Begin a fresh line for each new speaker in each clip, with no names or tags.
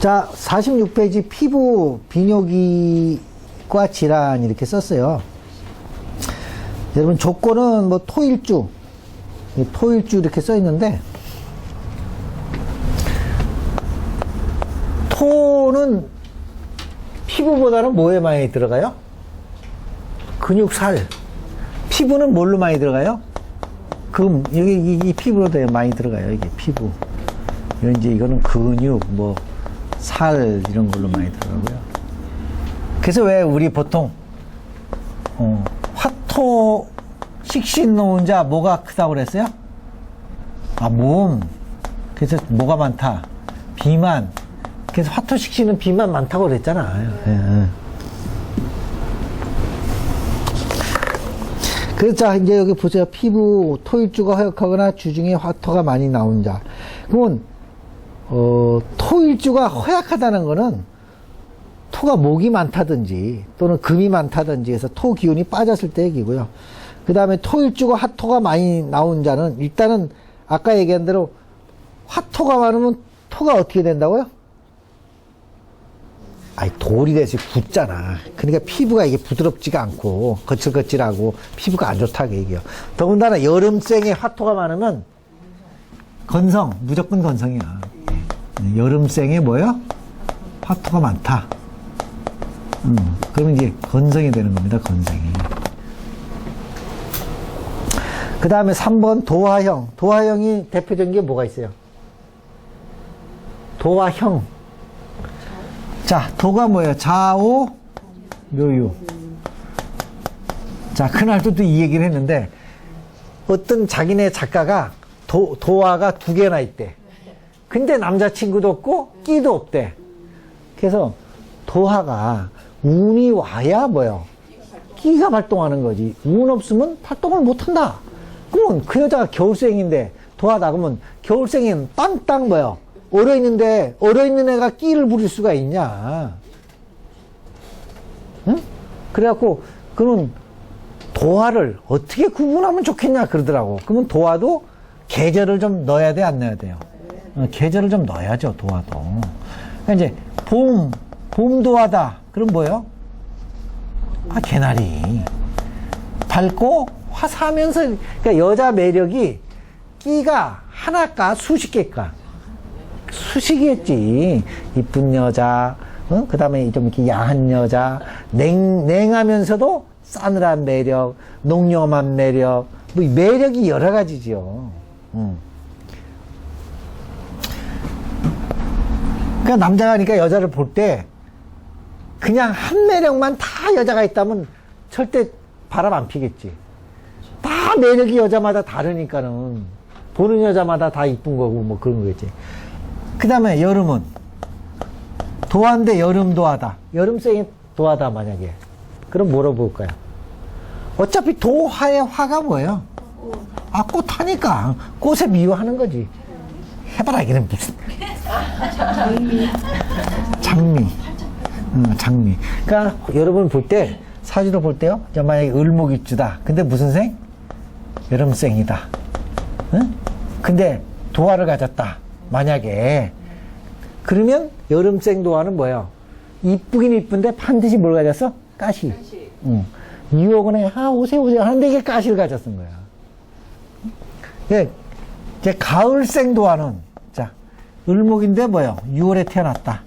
자, 46페이지 피부 비뇨기과 질환 이렇게 썼어요. 여러분 조건은 뭐 토일주, 이 토일주 이렇게 써 있는데 토는 피부보다는 뭐에 많이 들어가요? 근육, 살. 피부는 뭘로 많이 들어가요? 금, 여기 이, 이 피부로 더 많이 들어가요. 이게 피부. 이제 이거는 근육, 뭐, 살, 이런 걸로 많이 들어가고요. 그래서 왜 우리 보통, 어, 화토 식신 놓은 자 뭐가 크다고 그랬어요? 아, 몸. 그래서 뭐가 많다? 비만. 그래서 화토 식신은 비만 많다고 그랬잖아. 예, 예. 그래서 자, 이제 여기 보세요. 피부 토일주가 허약하거나 주중에 화토가 많이 나온 자. 그러면 어, 토일주가 허약하다는 거는 토가 목이 많다든지 또는 금이 많다든지 해서 토 기운이 빠졌을 때 얘기고요. 그 다음에 토일주가 화토가 많이 나온 자는 일단은 아까 얘기한 대로 화토가 많으면 토가 어떻게 된다고요? 아니 돌이 돼서 굳잖아. 그러니까 피부가 이게 부드럽지가 않고 거칠거칠하고 피부가 안 좋다고 얘기해요. 더군다나 여름생에 화토가 많으면 건성 무조건 건성이야. 네, 여름생에 뭐요? 화토가 많다. 음, 그러면 이제 건성이 되는 겁니다. 건성이. 그 다음에 3번 도화형. 도화형이 대표적인 게 뭐가 있어요? 도화형. 자, 도가 뭐예요? 좌오, 묘유. 자, 그날도 또 이 얘기를 했는데, 어떤 자기네 작가가 도, 도화가 두 개나 있대. 근데 남자친구도 없고, 끼도 없대. 그래서 도화가 운이 와야 뭐요? 끼가 발동하는 거지. 운 없으면 활동을 못 한다. 그러면 그 여자가 겨울생인데 도하다 그러면 겨울생인 땅땅 뭐요? 얼어 있는데 얼어 있는 애가 끼를 부릴 수가 있냐? 응? 그래갖고 그는 도화를 어떻게 구분하면 좋겠냐 그러더라고. 그러면 도화도 계절을 좀 넣어야 돼, 안 넣어야 돼요? 어, 계절을 좀 넣어야죠, 도화도. 그러니까 이제 봄, 봄 도화다. 그럼 뭐요? 아, 개나리. 밝고 화사하면서, 그러니까 여자 매력이 끼가 하나까 수십 개까? 수식이겠지. 이쁜 여자, 어? 그 다음에 좀 이렇게 야한 여자, 냉, 냉하면서도 싸늘한 매력, 농염한 매력, 뭐 매력이 여러 가지죠. 음. 그러니까 남자가 그러니까 여자를 볼 때 그냥 한 매력만 다 여자가 있다면 절대 바람 안 피겠지. 다 매력이 여자마다 다르니까는 보는 여자마다 다 이쁜 거고 뭐 그런 거겠지. 그 다음에 여름은 도화인데 여름 도화다. 여름생이 도화다 만약에. 그럼 뭐로 볼까요? 어차피 도화의 화가 뭐예요? 아, 꽃 하니까. 꽃에 미워하는 거지. 해봐라, 이게 무슨. 장미. 응, 장미. 그러니까 여러분 볼 때, 사주로 볼 때요. 자, 만약에 을목 입주다. 근데 무슨 생? 여름생이다. 응? 근데 도화를 가졌다. 만약에. 그러면 여름생 도화는 뭐예요? 이쁘긴 이쁜데 반드시 뭘 가졌어? 응. 유혹은 아, 오세요, 오세요. 하는데 이게 가시를 가졌은 거야. 예, 이제 가을생 도화는, 자, 을목인데 뭐예요? 6월에 태어났다.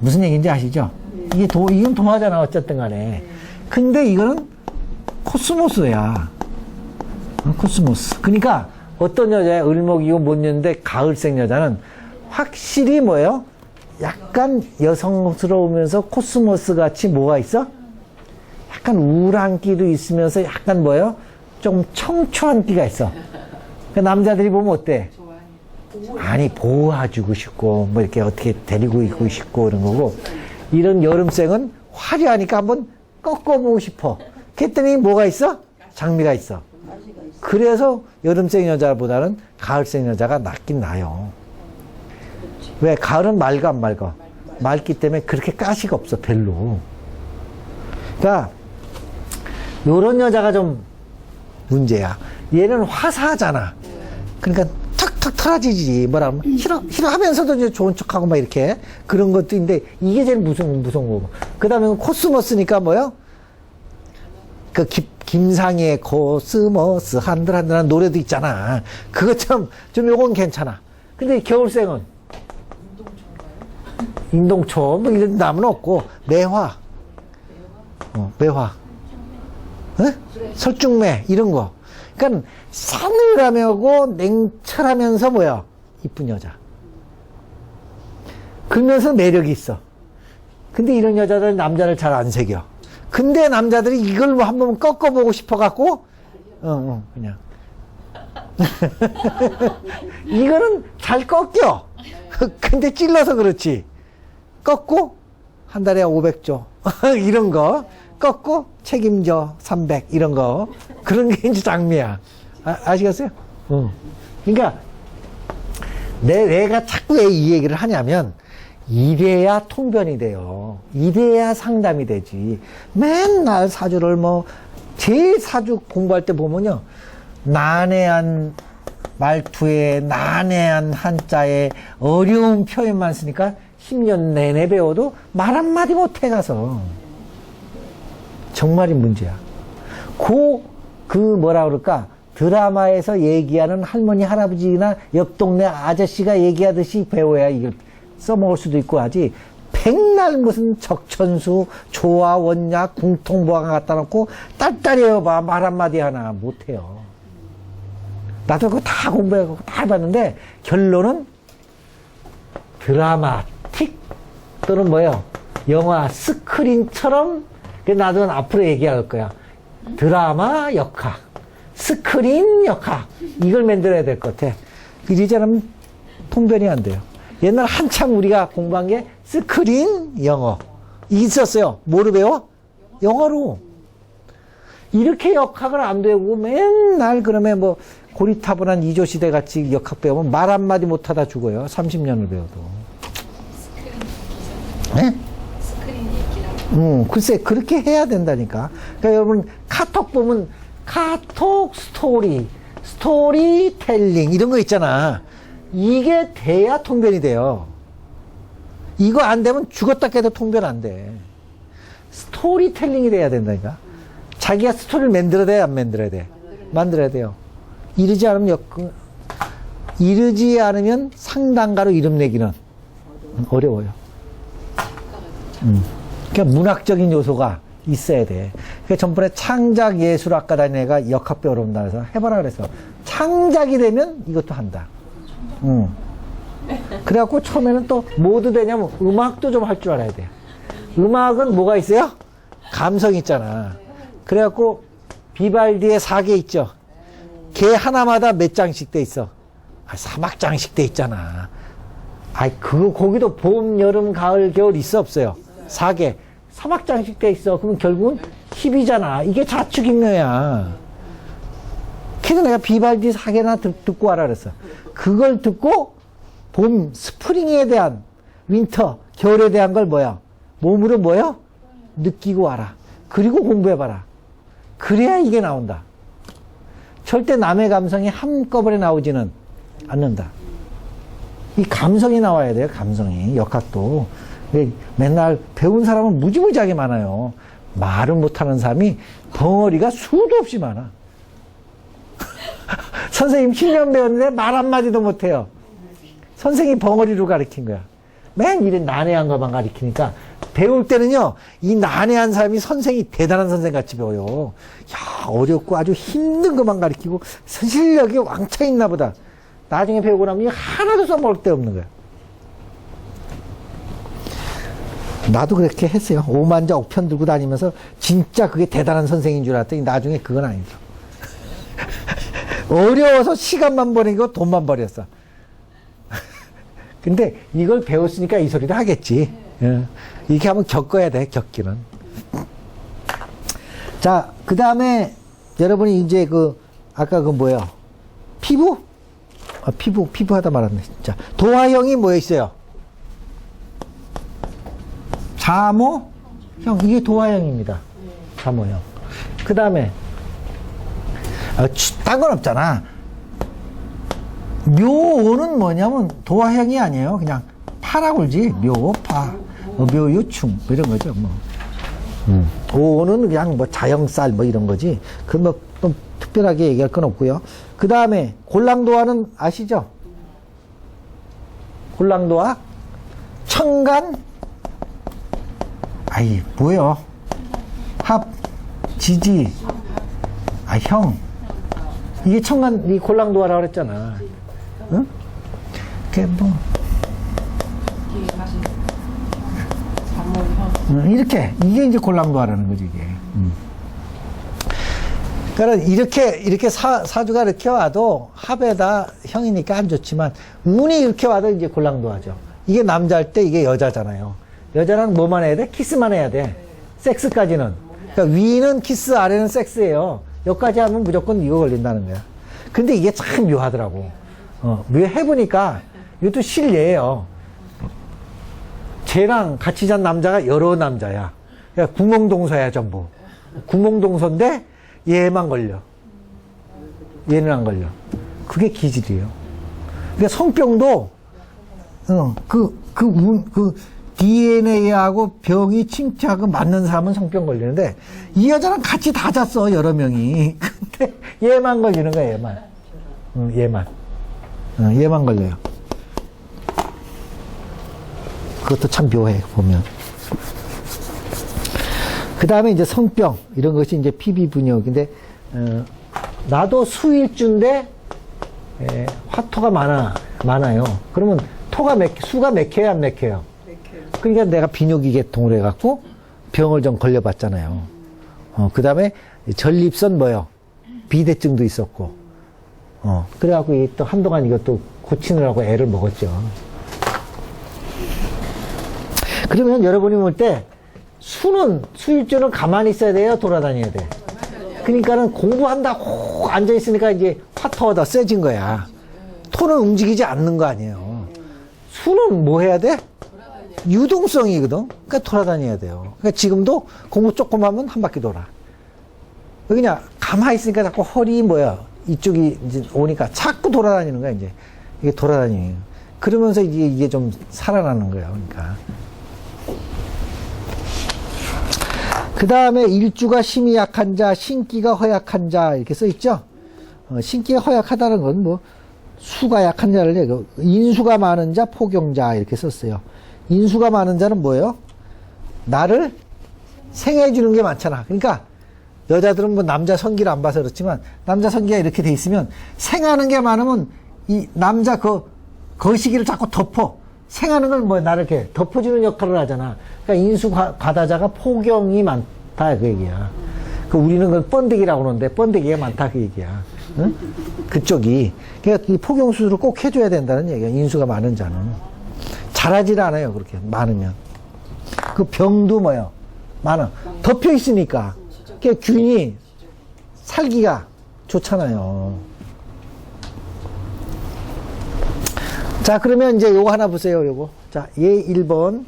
무슨 얘기인지 아시죠? 이게 도, 이건 도화잖아, 어쨌든 간에. 근데 이거는 코스모스야. 어, 코스모스. 그러니까 어떤 여자의 을목이고 못 년인데 가을생 여자는 확실히 뭐예요? 약간 여성스러우면서 코스모스 같이 뭐가 있어? 약간 우울한 끼도 있으면서 약간 뭐예요? 좀 청초한 끼가 있어. 그 남자들이 보면 어때? 아니 보호해주고 싶고 뭐 이렇게 어떻게 데리고 있고 싶고 그런 거고 이런 여름생은 화려하니까 한번 꺾어보고 싶어. 그랬더니 뭐가 있어? 장미가 있어. 그래서 여름생 여자보다는 가을생 여자가 낫긴 나요. 왜? 가을은 맑아 안 맑아? 맑기 때문에 그렇게 가시가 없어 별로. 그러니까 요런 여자가 좀 문제야. 얘는 화사하잖아. 그러니까 탁 털어지지. 뭐라 하면 싫어, 싫어 하면서도 이제 좋은 척하고 막 이렇게 그런 것도 있는데 이게 제일 무서운, 무서운 거고. 그 다음에 코스모스니까 뭐요? 그 김, 김상희의 코스모스 한들한들한 노래도 있잖아. 그것처럼 좀 요건 괜찮아. 근데 겨울생은 인동초 뭐 이런 나무는 없고 매화, 어, 매화, 어? 설중매 이런 거. 그러니까 싸늘하고 냉철하면서 뭐야 이쁜 여자. 그러면서 매력이 있어. 근데 이런 여자들 남자를 잘 안 새겨. 근데 남자들이 이걸 뭐 한번 꺾어보고 싶어갖고, 어, 어, 그냥. 이거는 잘 꺾여. 근데 찔러서 그렇지. 꺾고, 한 달에 500조. 이런 거. 꺾고, 책임져. 300. 이런 거. 그런 게 이제 장미야. 아, 아시겠어요? 어. 그러니까, 내, 내가 자꾸 왜 이 얘기를 하냐면, 이래야 통변이 돼요. 이래야 상담이 되지. 맨날 사주를 뭐, 제일 사주 공부할 때 보면요. 난해한 말투에, 난해한 한자에 어려운 표현만 쓰니까 10년 내내 배워도 말 한마디 못해 가서. 정말이 문제야. 그, 그 뭐라 그럴까. 드라마에서 얘기하는 할머니, 할아버지나 옆 동네 아저씨가 얘기하듯이 배워야 이걸 써먹을 수도 있고 하지. 백날 무슨 적천수, 조화, 원약, 궁통보강 갖다 놓고 딸딸이 해봐. 말 한마디 하나 못해요. 나도 그거 다 공부해갖고 다 해봤는데 결론은 드라마틱 또는 뭐요? 영화 스크린처럼 그 나도 앞으로 얘기할 거야. 드라마 역학, 스크린 역학 이걸 만들어야 될 것 같아. 않으면 통변이 안 돼요. 옛날 한참 우리가 공부한 게 스크린 영어 있었어요. 뭐로 배워? 영어로. 이렇게 역학을 안 배우고 맨날 그러면 뭐 고리타분한 이조 시대 같이 역학 배우면 말 한마디 못하다 죽어요. 30년을 배워도. 네?
스크린 얘기랑
음, 글쎄, 그렇게 해야 된다니까. 그러니까 여러분, 카톡 보면, 카톡 스토리, 스토리텔링, 이런 거 있잖아. 이게 돼야 통변이 돼요. 이거 안 되면 죽었다 깨도 통변 안 돼. 스토리텔링이 돼야 된다니까. 자기가 스토리를 만들어야 돼, 안 만들어야 돼? 만들어야 돼요. 이르지 않으면 역, 이르지 않으면 상단가로 이름 내기는 어려워요. 그러니까 문학적인 요소가 있어야 돼. 전번에 창작 예술학과 다닌 애가 역학 배우러 온다 해서 해봐라 그래서 창작이 되면 이것도 한다. 응. 그래갖고 처음에는 또 뭐도 되냐면 음악도 좀 할 줄 알아야 돼. 음악은 뭐가 있어요? 감성 있잖아. 그래갖고 비발디의 사계 있죠. 걔 하나마다 몇 장씩 돼 있어. 아, 사막 장씩 돼 있잖아. 아이, 그거, 거기도 봄, 여름, 가을, 겨울 있어, 없어요? 사개 사막 장식 돼 있어. 그럼 결국은 10이잖아. 이게 자축인묘야. 그래서 내가 비발디 사개나 듣고 와라 그랬어. 그걸 듣고 봄, 스프링에 대한, 윈터, 겨울에 대한 걸 뭐야? 몸으로 뭐야? 느끼고 와라. 그리고 공부해봐라. 그래야 이게 나온다. 절대 남의 감성이 한꺼번에 나오지는 않는다. 이 감성이 나와야 돼요, 감성이. 역학도. 근데 맨날 배운 사람은 무지무지하게 많아요. 말은 못하는 사람이 벙어리가 수도 없이 많아. 선생님 10년 배웠는데 말 한마디도 못해요. 선생님이 벙어리로 가르친 거야. 맨 이런 난해한 것만 가르치니까 배울 때는요, 이 난해한 사람이 선생이 대단한 선생 같이 배워요. 야, 어렵고 아주 힘든 것만 가르치고 실력이 왕창 있나 보다. 나중에 배우고 나면 하나도 써먹을 데 없는 거야. 나도 그렇게 했어요. 오만자 옥편 들고 다니면서 진짜 그게 대단한 선생인 줄 알았더니 나중에 그건 아니죠. 어려워서 시간만 버리고 돈만 버렸어. 근데 이걸 배웠으니까 이 소리도 하겠지. 예. 이렇게 하면 겪어야 돼, 겪기는. 자, 그 다음에 여러분이 이제 그, 아까 그 뭐야? 피부? 아, 피부, 피부 하다 말았네, 진짜. 도화형이 뭐에 있어요? 자모? 형, 이게 도화형입니다. 자모형. 그 다음에, 딴건 없잖아. 묘오는 뭐냐면 도화형이 아니에요. 그냥 파라고 그러지. 묘, 파, 뭐 묘유충 뭐 이런 거죠. 뭐. 음. 오는 그냥 뭐 자영쌀 뭐 이런 거지. 그뭐또 특별하게 얘기할 건 없고요. 그 다음에 골랑도화는 아시죠? 골랑도화 청간 아이 뭐요? 합 지지 아 형 이게 청간 이 골랑도화라고 그랬잖아. 응? 그게 뭐 음, 이렇게 이게 이제 골랑도화라는 거지 이게. 음. 그러니까 이렇게 이렇게 사, 사주가 이렇게 와도 합에다 형이니까 안 좋지만 운이 이렇게 와도 이제 골랑도화죠. 이게 남자일 때 이게 여자잖아요. 여자랑 뭐만 해야 돼? 키스만 해야 돼. 섹스까지는. 그러니까 위는 키스, 아래는 섹스예요. 여기까지 하면 무조건 이거 걸린다는 거야. 근데 이게 참 묘하더라고. 어, 묘해보니까 이것도 실례예요. 쟤랑 같이 잔 남자가 여러 남자야. 그러니까 구멍동서야 전부. 구멍동서인데 얘만 걸려. 얘는 안 걸려. 그게 기질이에요. 그러니까 성병도 어, 그, 그, 운, 그, DNA하고 병이 침체하고 맞는 사람은 성병 걸리는데, 이 여자랑 같이 다 잤어, 여러 명이. 근데 얘만 걸리는 거야, 얘만. 응, 얘만. 어, 얘만 걸려요. 그것도 참 묘해, 보면. 그 다음에 이제 성병, 이런 것이 이제 피비분역인데, 어, 나도 수일주인데, 에, 화토가 많아, 많아요. 그러면 토가 몇, 수가 몇 개야, 안몇 개요? 그러니까 내가 비뇨기 계통을 해갖고 병을 좀 걸려봤잖아요. 어, 그 다음에 전립선 뭐요? 비대증도 있었고, 어, 그래갖고 이또 한동안 이것도 고치느라고 애를 먹었죠. 그러면 여러분이 볼 때 수는 수일주는 가만히 있어야 돼요, 돌아다녀야 돼. 그러니까는 공부한다고 앉아 있으니까 이제 더 세진 거야. 토는 움직이지 않는 거 아니에요. 수는 뭐 해야 돼? 유동성이거든. 그러니까 돌아다녀야 돼요. 그러니까 지금도 공부 조금 하면 한 바퀴 돌아. 그냥 가만히 있으니까 자꾸 허리 뭐야 이쪽이 이제 오니까 자꾸 돌아다니는 거야 이제 이게 돌아다니는. 그러면서 이게 이게 좀 살아나는 거야. 그러니까. 그 다음에 일주가 심이 약한 자, 신기가 허약한 자 이렇게 써 있죠. 어, 신기가 허약하다는 건 뭐 수가 약한 자를 얘기하고 인수가 많은 자, 포경자 이렇게 썼어요. 인수가 많은 자는 뭐예요? 나를 생해 주는 게 많잖아. 그러니까 여자들은 뭐 남자 성기를 안 봐서 그렇지만 남자 성기가 이렇게 돼 있으면 생하는 게 많으면 이 남자 그 거시기를 자꾸 덮어. 생하는 걸뭐 나를 이렇게 덮어주는 역할을 하잖아. 그러니까 인수 과- 과다자가 포경이 많다 그 얘기야. 그 우리는 그 번데기라고 그러는데 번데기가 많다 그 얘기야. 응? 그쪽이. 그러니까 이 포경 수술을 꼭 해줘야 된다는 얘기야. 인수가 많은 자는. 잘하질 않아요 그렇게 많으면. 그 병도 뭐요? 많아. 덮여 있으니까. 그 균이 살기가 좋잖아요. 자, 그러면 이제 요거 하나 보세요, 요거. 자, 얘 1번.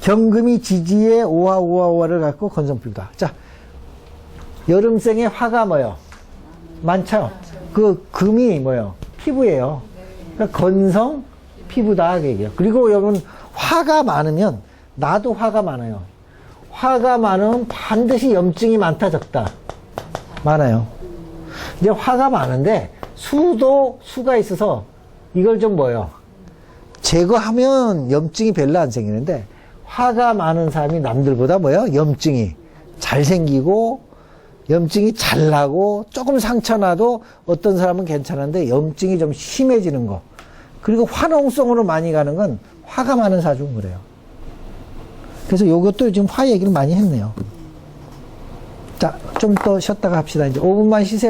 경금이 지지에 오화를 갖고 건성피부다. 자, 여름생의 화가 뭐요? 많죠? 그 금이 뭐요? 피부예요. 그러니까 건성 피부다, 그 얘기예요. 그리고 여러분, 화가 많으면, 나도 화가 많아요. 화가 많으면 반드시 염증이 많다, 적다. 많아요. 이제 화가 많은데, 수도 수가 있어서 이걸 좀 뭐요? 제거하면 염증이 별로 안 생기는데, 화가 많은 사람이 남들보다 뭐요? 염증이 잘 생기고, 염증이 잘 나고, 조금 상처 나도 어떤 사람은 괜찮은데, 염증이 좀 심해지는 거. 그리고 화농성으로 많이 가는 건 화가 많은 사주는 그래요. 그래서 요것도 지금 화 얘기를 많이 했네요. 자, 좀 더 쉬었다가 합시다. 이제 5분만 쉬세요.